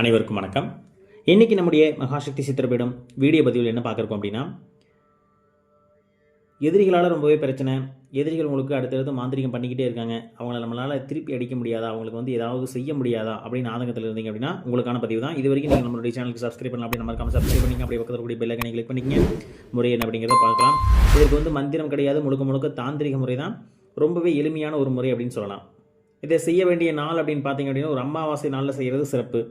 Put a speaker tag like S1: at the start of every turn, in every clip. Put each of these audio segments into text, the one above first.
S1: அனைவருக்கும் வணக்கம். இன்றைக்கி நம்முடைய மகாசக்தி சித்திரப்பீடம் வீடியோ பதிவில் என்ன பார்க்குறோம் அப்படின்னா எதிரிகளால் ரொம்பவே பிரச்சனை. எதிரிகள் உங்களுக்கு அடுத்தடுத்து மாந்திரிகம் பண்ணிக்கிட்டே இருக்காங்க. அவங்கள நம்மளால் திருப்பி அடிக்க முடியாதா? அவங்களுக்கு வந்து ஏதாவது செய்ய முடியாதா? அப்படின்னு ஆதங்கத்தில் இருந்தீங்க அப்படின்னா உங்களுக்கான பதிவு தான். இது வரைக்கும் நீங்கள் நம்மளுடைய சேனலுக்கு சப்ஸ்கிரைப் பண்ணலாம் அப்படி நம்ம சப்ஸ்கிரைப் பண்ணிங்க. அப்படியே பக்கத்தில் கூடிய பெல் கிளிக் பண்ணிக்கங்க. முறை என்ன அப்படிங்கிறத பார்க்கலாம். இதற்கு வந்து மந்திரம் கிடையாது. முழுக்க முழுக்க தாந்திரிக முறை தான். ரொம்பவே எளிமையான ஒரு முறை அப்படின்னு சொல்லலாம். இதை செய்ய வேண்டிய நாள் அப்படின்னு பார்த்தீங்க அப்படின்னா ஒரு அமாவாசை நாளில் செய்கிறது சிறப்பு.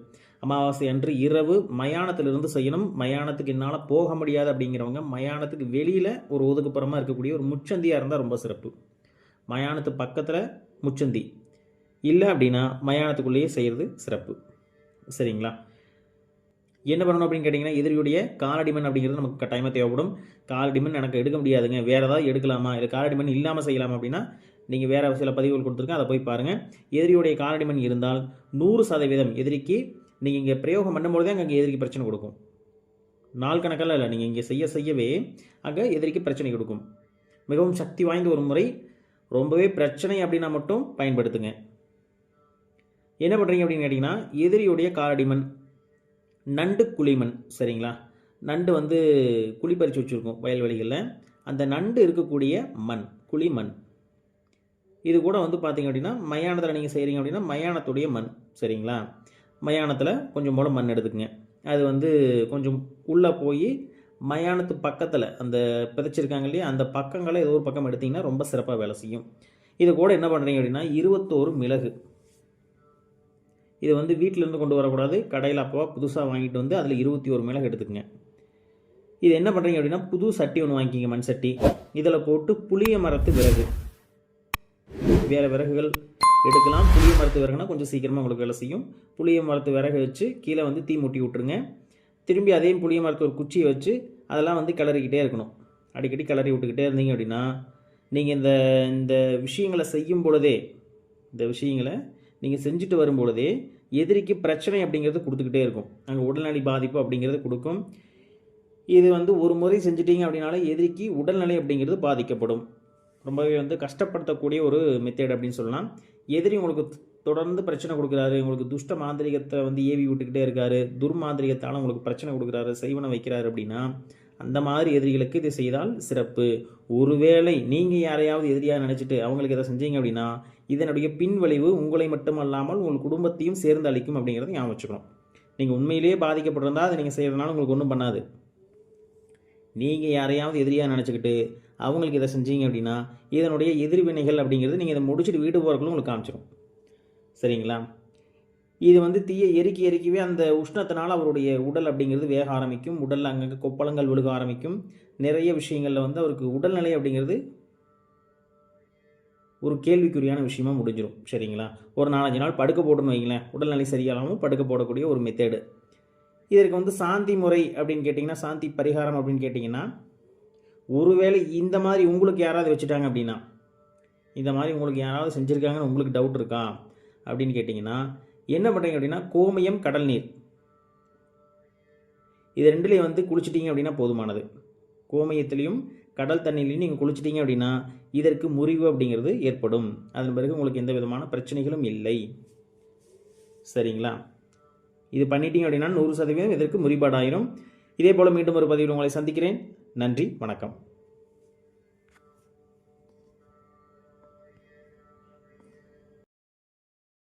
S1: அமாவாசை அன்று இரவு மயானத்திலிருந்து செய்யணும். மயானத்துக்கு என்னால் போக முடியாது அப்படிங்கிறவங்க மயானத்துக்கு வெளியில் ஒரு ஒதுக்குப்புறமாக இருக்கக்கூடிய ஒரு முச்சந்தியாக இருந்தால் ரொம்ப சிறப்பு. மயானத்து பக்கத்தில் முச்சந்தி இல்லை அப்படின்னா மயானத்துக்குள்ளேயே செய்கிறது சிறப்பு. சரிங்களா? என்ன பண்ணணும் அப்படின்னு கேட்டிங்கன்னா எதிரியுடைய காலடிமன் அப்படிங்கிறது நமக்கு கட்டாயமாக தேவைப்படும். காலடிமன் எனக்கு எடுக்க முடியாதுங்க. வேறு ஏதாவது எடுக்கலாமா? இல்லை காலடிமன் இல்லாமல் செய்யலாமா அப்படின்னா நீங்கள் வேறு சில பதிவுகள் கொடுத்துருக்கேன். அதை போய் பாருங்கள் எதிரியுடைய காலடிமன் இருந்தால் நூறு சதவீதம் எதிரிக்கு நீங்கள் இங்கே பிரயோகம் பண்ணும்போது அங்கே எதிரிக்கு பிரச்சனை கொடுக்கும். நாள் கணக்கெல்லாம் இல்லை. நீங்கள் இங்கே செய்ய செய்யவே அங்கே எதிரிக்கு பிரச்சனை கொடுக்கும். மிகவும் சக்தி வாய்ந்த ஒரு முறை ரொம்பவே பிரச்சனை அப்படின்னா மட்டும் பயன்படுத்துங்க. என்ன பண்ணுறீங்க அப்படின்னு கேட்டிங்கன்னா எதிரியுடைய காலடிமண் நண்டு குழிமண் சரிங்களா? நண்டு வந்து குழி பறித்து வச்சுருக்கோம் வயல்வெளிகளில். அந்த நண்டு இருக்கக்கூடிய மண் குழிமண். இது கூட வந்து பார்த்தீங்க அப்படின்னா மயானத்தில் நீங்கள் செய்கிறீங்க அப்படின்னா மயானத்துடைய மண் சரிங்களா? மயானத்தில் கொஞ்சம் போல் மண் எடுத்துக்கங்க. அது வந்து கொஞ்சம் உள்ளே போய் மயானத்து பக்கத்தில் அந்த பிதைச்சிருக்காங்க இல்லையா அந்த பக்கங்களை ஏதோ ஒரு பக்கம் எடுத்திங்கன்னா ரொம்ப சிறப்பாக வேலை செய்யும். இது கூட என்ன பண்ணுறீங்க அப்படின்னா இருபத்தோரு மிளகு. இது வந்து வீட்டிலேருந்து கொண்டு வரக்கூடாது. கடையில் அப்போவா புதுசாக வாங்கிட்டு வந்து அதில் இருபத்தி ஒரு மிளகு எடுத்துக்கங்க. இது என்ன பண்ணுறீங்க அப்படின்னா புது சட்டி ஒன்று வாங்கிக்கிங்க மண் சட்டி. இதில் போட்டு புளிய மரத்து விறகு. வேறு விறகுகள் எடுக்கலாம். புளிய மரத்து விறகுனா கொஞ்சம் சீக்கிரமாக உங்களுக்கு வேலை செய்யும். புளிய மரத்து விறகு வச்சு கீழே வந்து தீ மூட்டி விட்ருங்க திரும்பி அதே புளிய மரத்து ஒரு குச்சியை வச்சு அதெல்லாம் வந்து கிளறிக்கிட்டே இருக்கணும். அடிக்கடி கிளறி விட்டுக்கிட்டே இருந்தீங்க அப்படின்னா நீங்கள் இந்த இந்த விஷயங்களை செய்யும் பொழுதே இந்த விஷயங்களை நீங்கள் செஞ்சுட்டு வரும் பொழுதே எதிரிக்கு பிரச்சனை அப்படிங்கிறது கொடுத்துக்கிட்டே இருக்கும். அங்கே உடல்நிலை பாதிப்பு அப்படிங்கிறது கொடுக்கும். இது வந்து ஒரு முறை செஞ்சிட்டீங்க அப்படின்னாலே எதிரிக்கு உடல்நிலை அப்படிங்கிறது பாதிக்கப்படும். ரொம்பவே வந்து கஷ்டப்படுத்தக்கூடிய ஒரு மெத்தேட் அப்படின்னு சொல்லலாம். எதிரி உங்களுக்கு தொடர்ந்து பிரச்சனை கொடுக்குறாரு உங்களுக்கு துஷ்ட மாந்திரிகத்தை வந்து ஏவி விட்டுக்கிட்டே இருக்காரு துர்மாந்திரிகத்தால் உங்களுக்கு பிரச்சனை கொடுக்குறாரு செய்வனை வைக்கிறாரு அப்படின்னா அந்த மாதிரி எதிரிகளுக்கு இதை செய்தால் சிறப்பு. ஒருவேளை நீங்கள் யாரையாவது எதிரியாக நினச்சிட்டு அவங்களுக்கு இதை செஞ்சீங்க அப்படின்னா இதனுடைய பின்விளைவு உங்களை மட்டுமல்லாமல் உங்கள் குடும்பத்தையும் சேர்ந்து அளிக்கும் அப்படிங்கிறத ஞாபகம் வச்சுக்கணும். நீங்கள் உண்மையிலேயே பாதிக்கப்பட்டிருந்தால் அதை நீங்கள் செய்கிறதுனால உங்களுக்கு ஒன்றும் பண்ணாது. நீங்கள் யாரையாவது எதிரியாக நினச்சிக்கிட்டு அவங்களுக்கு இதை செஞ்சீங்க அப்படின்னா இதனுடைய எதிர்வினைகள் அப்படிங்கிறது நீங்கள் இதை முடிச்சுட்டு வீடு போகிறக்குள்ள உங்களுக்கு காமிச்சிடும் சரிங்களா? இது வந்து தீயை எரிக்கி எரிக்கவே அந்த உஷ்ணத்தினால் அவருடைய உடல் அப்படிங்கிறது வேக ஆரம்பிக்கும். உடலில் அங்கங்கே கொப்பளங்கள் விழுக ஆரம்பிக்கும். நிறைய விஷயங்களில் வந்து அவருக்கு உடல்நிலை அப்படிங்கிறது ஒரு கேள்விக்குறியான விஷயமா முடிஞ்சிடும் சரிங்களா? ஒரு நாலஞ்சு நாள் படுக்க போட்டுன்னு வைங்களேன். உடல்நிலை சரியாகாமல் படுக்க போடக்கூடிய ஒரு மெத்தேடு இதற்கு வந்து சாந்தி முறை அப்படின்னு கேட்டிங்கன்னா சாந்தி பரிகாரம் அப்படின்னு கேட்டிங்கன்னா ஒருவேளை இந்த மாதிரி உங்களுக்கு யாராவது வச்சுட்டாங்க அப்படின்னா இந்த மாதிரி உங்களுக்கு யாராவது செஞ்சுருக்காங்கன்னு உங்களுக்கு டவுட் இருக்கா அப்படின்னு கேட்டிங்கன்னா என்ன பண்ணுறீங்க அப்படின்னா கோமியம் கடல் நீர். இது ரெண்டுலேயும் வந்து குளிச்சிட்டிங்க அப்படின்னா போதுமானது. கோமயத்துலேயும் கடல் தண்ணிலையும் நீங்கள் குளிச்சிட்டிங்க அப்படின்னா இதற்கு முறிவு அப்படிங்கிறது ஏற்படும். அதன் பிறகு உங்களுக்கு எந்த விதமான பிரச்சனைகளும் இல்லை. சரிங்களா? இது பண்ணிட்டீங்க அப்படின்னா நூறு சதவீதம் இதற்கு முறிபாடாயிரும். இதே போல் மீண்டும் ஒரு பதிவில் உங்களை சந்திக்கிறேன். நன்றி வணக்கம்.